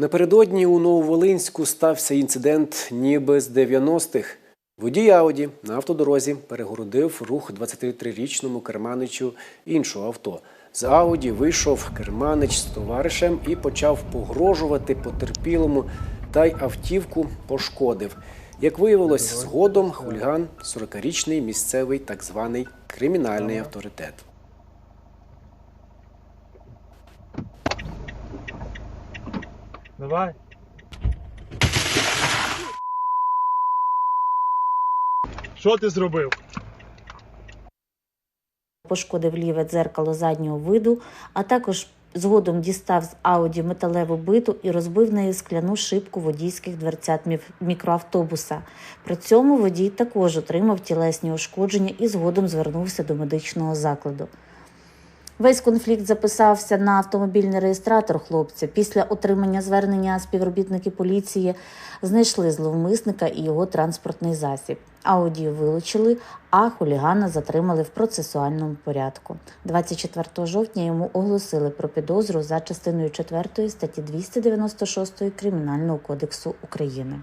Напередодні у Нововолинську стався інцидент ніби з 90-х. Водій Ауді на автодорозі перегородив рух 23-річному керманичу іншого авто. З Ауді вийшов керманич з товаришем і почав погрожувати потерпілому, та й автівку пошкодив. Як виявилось, згодом хуліган 40-річний місцевий так званий кримінальний авторитет. Давай. Що ти зробив? пошкодив ліве дзеркало заднього виду, а також згодом дістав з Ауді металеву биту і розбив нею скляну шибку водійських дверцят мікроавтобуса. При цьому водій також отримав тілесні ушкодження і згодом звернувся до медичного закладу. Весь конфлікт записався на автомобільний реєстратор хлопця. Після отримання звернення співробітники поліції знайшли зловмисника і його транспортний засіб. Ауді вилучили, а хулігана затримали в процесуальному порядку. 24 жовтня йому оголосили про підозру за частиною 4 статті 296 Кримінального кодексу України.